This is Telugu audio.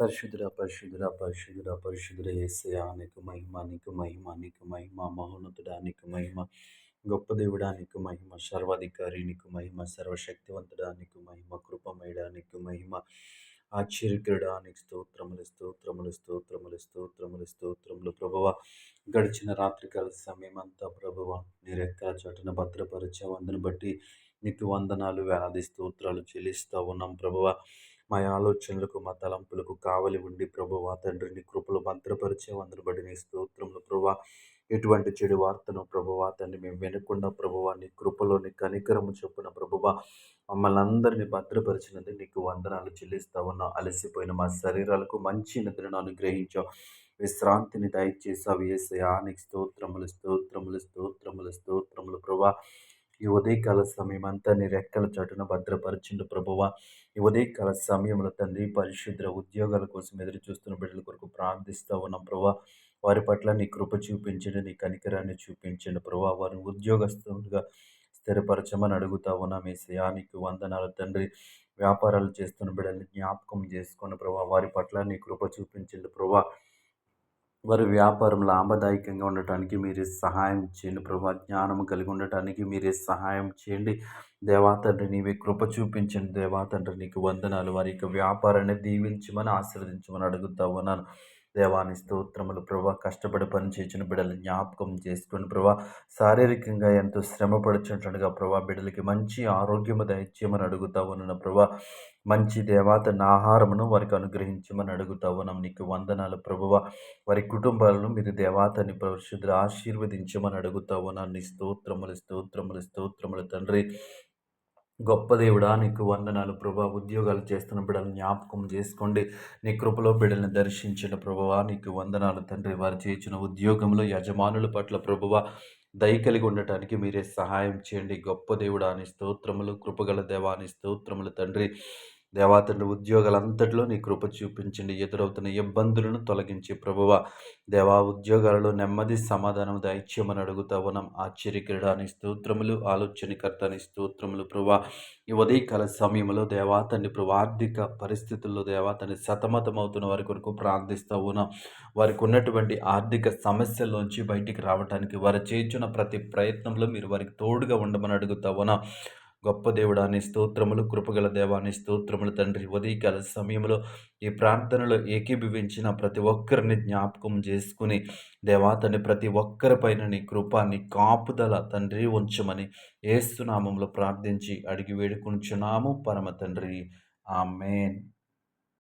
పరిశుద్ధుడ పరిశుద్ధుడ పరిశుద్ధుడ పరిశుద్ధుడ ఏసయా నీకు మహిమ నీకు మహిమ నీకు మహిమ మహోన్నతుడా నీకు మహిమ గొప్ప దేవుడా నీకు మహిమ సర్వాధికారి నీకు మహిమ సర్వశక్తివంతుడా నీకు మహిమ కృపమేడా నీకు మహిమ ఆశ్చర్యకుడా నీకు స్తోత్రములు స్తోత్రములు స్తోత్రములు స్తోత్రములు స్తోత్రములు. ప్రభువ గడిచిన రాత్రికాల సమయం అంతా ప్రభువ నీ రెక్కల భద్రపరిచే వందను బట్టి నీకు వందనాలు వేలాది స్తోత్రాలు చెల్లిస్తూ ఉన్నాం ప్రభువ. మా ఆలోచనలకు మా తలంపులకు కావలి ఉండి ప్రభువా తండ్రిని కృపలు భద్రపరిచే వందరబడి నీ స్తోత్రములు ప్రభా ఎటువంటి చెడు వార్తను ప్రభువా తండ్రి మేము వినకుండా ప్రభువా నీ కృపలోని కనికరము చొప్పున ప్రభువా మమ్మల్ని అందరినీ భద్రపరిచినది నీకు వందనాలు చెల్లిస్తా ఉన్నావు అలసిపోయిన మా శరీరాలకు మంచి నిద్రను అనుగ్రహించావు విశ్రాంతిని దయచేసావు ఏసయా నీకు స్తోత్రములు స్తోత్రములు స్తోత్రములు స్తోత్రములు ప్రభా ఈ ఉదయకాల సమయం అంతా నీ రెక్కల చాటున భద్రపరచిండు ప్రభువ. ఈ ఉదయకాల సమయంలో తండ్రి పరిశుద్ర ఉద్యోగాల కోసం ఎదురు చూస్తున్న బిడ్డల కొరకు ప్రార్థిస్తూ ఉన్నాం ప్రభా వారి పట్ల నీ కృప చూపించండి నీ కనికరాన్ని చూపించండి ప్రభా వారిని ఉద్యోగస్తులుగా స్థిరపరచమని అడుగుతా ఉన్నాం మీ శయానికి వందనాలు తండ్రి. వ్యాపారాలు చేస్తున్న బిడ్డల్ని జ్ఞాపకం చేసుకున్న ప్రభా వారి పట్ల నీ కృప చూపించండి ప్రభా వారి వ్యాపారం లాభదాయకంగా ఉండటానికి మీరే సహాయం చేయండి. ప్రభా జ్ఞానం కలిగి ఉండటానికి మీరే సహాయం చేయండి. దేవాతండ్రి నీవే కృప చూపించండి. దేవాతండ్రి నీకు వందనాలు. వారి యొక్క వ్యాపారాన్ని దీవించమని ఆశీర్వదించమని అడుగుతా ఉన్నాను. దేవాని స్తోత్రములు ప్రభా. కష్టపడి పనిచేసిన బిడ్డలు జ్ఞాపకం చేసుకుని ప్రభా. శారీరకంగా ఎంతో శ్రమ పడుచుంటుండగా ప్రభా. బిడ్డలకి మంచి ఆరోగ్యము దయచేయమని అడుగుతా ఉన్నాను ప్రభా. మంచి దేవాతన ఆహారమును వారికి అనుగ్రహించమని అడుగుతా ఉన్నాం నీకు వందనాలు ప్రభువ. వారి కుటుంబాలను మీరు దేవాతని పరిశుద్ధులు ఆశీర్వదించమని అడుగుతా ఉన్నాను. నీ స్తోత్రములు స్తోత్రములు స్తోత్రములు తండ్రి. గొప్ప దేవుడా నీకు వందనాలు ప్రభా. ఉద్యోగాలు చేస్తున్న బిడ్డలు జ్ఞాపకం చేసుకోండి. నీ కృపలో బిడ్డల్ని దర్శించిన ప్రభువా నీకు వందనాలు తండ్రి. వారు చేసిన ఉద్యోగంలో యజమానుల పట్ల ప్రభువ దయ కలిగి ఉండటానికి మీరే సహాయం చేయండి. గొప్ప దేవుడాని స్తోత్రములు కృపగల దేవాని స్తోత్రములు తండ్రి. దేవాతండ్రి ఉద్యోగాలంతటిలో నీ కృప చూపించండి. ఎదురవుతున్న ఇబ్బందులను తొలగించి ప్రభువ దేవా ఉద్యోగాలలో నెమ్మది సమాధానం దైత్యమని అడుగుతా ఉన్నాం. ఆశ్చర్యకరడాని స్తోత్రములు ఆలోచనకర్తని స్తోత్రములు ప్రభా ఈ ఉదయకాల సమయంలో దేవాతండ్రి ప్రభు ఆర్థిక పరిస్థితుల్లో దేవాతని సతమతమవుతున్న వారి కొరకు ప్రార్థిస్తూ ఉన్నాం. వారికి ఉన్నటువంటి ఆర్థిక సమస్యల్లోంచి బయటికి రావడానికి వారు చేర్చున్న ప్రతి ప్రయత్నంలో మీరు వారికి తోడుగా ఉండమని అడుగుతా ఉన్నాం. గొప్ప దేవుడాని స్తోత్రములు కృపగల దేవాని స్తోత్రములు తండ్రి. ఉదయకాల సమయంలో ఈ ప్రార్థనలో ఏకీభవించిన ప్రతి ఒక్కరిని జ్ఞాపకం చేసుకుని దేవాతని ప్రతి ఒక్కరిపైన నీ కృపాన్ని కాపుదల తండ్రి ఉంచమని ఏసునామంలో ప్రార్థించి అడిగి వేడుకుంటున్నాము పరమ తండ్రి. ఆమెన్.